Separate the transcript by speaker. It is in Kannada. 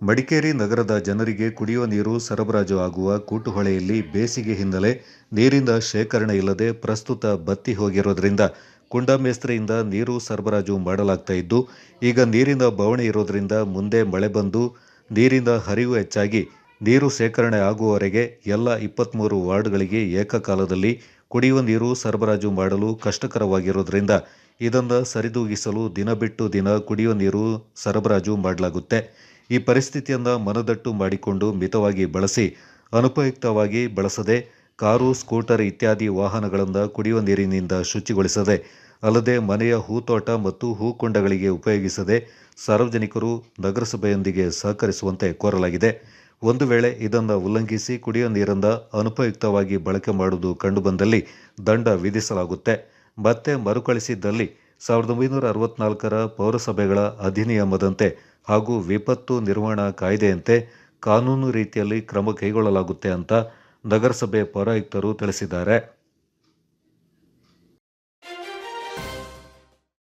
Speaker 1: ಮಡಿಕೇರಿ ನಗರದ ಜನರಿಗೆ ಕುಡಿಯುವ ನೀರು ಸರಬರಾಜು ಆಗುವ ಕೂಟುಹೊಳೆಯಲ್ಲಿ ಬೇಸಿಗೆ ಹಿನ್ನೆಲೆ ನೀರಿನ ಶೇಖರಣೆ ಇಲ್ಲದೆ ಪ್ರಸ್ತುತ ಬತ್ತಿ ಹೋಗಿರೋದ್ರಿಂದ ಕುಂಡಮೇಸ್ತ್ರಿಯಿಂದ ನೀರು ಸರಬರಾಜು ಮಾಡಲಾಗ್ತಾ ಇದ್ದು, ಈಗ ನೀರಿನ ಬವಣೆ ಇರೋದ್ರಿಂದ ಮುಂದೆ ಮಳೆ ಬಂದು ನೀರಿನ ಹರಿವು ಹೆಚ್ಚಾಗಿ ನೀರು ಶೇಖರಣೆ ಆಗುವವರೆಗೆ ಎಲ್ಲ ಇಪ್ಪತ್ತ್ಮೂರು ವಾರ್ಡ್ಗಳಿಗೆ ಏಕಕಾಲದಲ್ಲಿ ಕುಡಿಯುವ ನೀರು ಸರಬರಾಜು ಮಾಡಲು ಕಷ್ಟಕರವಾಗಿರೋದ್ರಿಂದ ಇದನ್ನು ಸರಿದೂಗಿಸಲು ದಿನ ಬಿಟ್ಟು ದಿನ ಕುಡಿಯುವ ನೀರು ಸರಬರಾಜು ಮಾಡಲಾಗುತ್ತೆ. ಈ ಪರಿಸ್ಥಿತಿಯನ್ನು ಮನದಟ್ಟು ಮಾಡಿಕೊಂಡು ಮಿತವಾಗಿ ಬಳಸಿ, ಅನುಪಯುಕ್ತವಾಗಿ ಬಳಸದೆ, ಕಾರು, ಸ್ಕೂಟರ್ ಇತ್ಯಾದಿ ವಾಹನಗಳನ್ನು ಕುಡಿಯುವ ನೀರಿನಿಂದ ಶುಚಿಗೊಳಿಸದೆ, ಅಲ್ಲದೆ ಮನೆಯ ಹೂತೋಟ ಮತ್ತು ಹೂಕುಂಡಗಳಿಗೆ ಉಪಯೋಗಿಸದೆ ಸಾರ್ವಜನಿಕರು ನಗರಸಭೆಯೊಂದಿಗೆ ಸಹಕರಿಸುವಂತೆ ಕೋರಲಾಗಿದೆ. ಒಂದು ವೇಳೆ ಇದನ್ನು ಉಲ್ಲಂಘಿಸಿ ಕುಡಿಯುವ ನೀರನ್ನು ಅನುಪಯುಕ್ತವಾಗಿ ಬಳಕೆ ಮಾಡುವುದು ಕಂಡುಬಂದಲ್ಲಿ ದಂಡ ವಿಧಿಸಲಾಗುತ್ತೆ. ಮತ್ತೆ ಮರುಕಳಿಸಿದ್ದಲ್ಲಿ ಸಾವಿರದ ಒಂಬೈನೂರ ಅರವತ್ನಾಲ್ಕರ ಪೌರಸಭೆಗಳ ಅಧಿನಿಯಮದಂತೆ ಹಾಗೂ ವಿಪತ್ತು ನಿರ್ವಹಣಾ ಕಾಯ್ದೆಯಂತೆ ಕಾನೂನು ರೀತಿಯಲ್ಲಿ ಕ್ರಮ ಕೈಗೊಳ್ಳಲಾಗುತ್ತೆ ಅಂತ ನಗರಸಭೆ ಪೌರಾಯುಕ್ತರು ತಿಳಿಸಿದ್ದಾರೆ.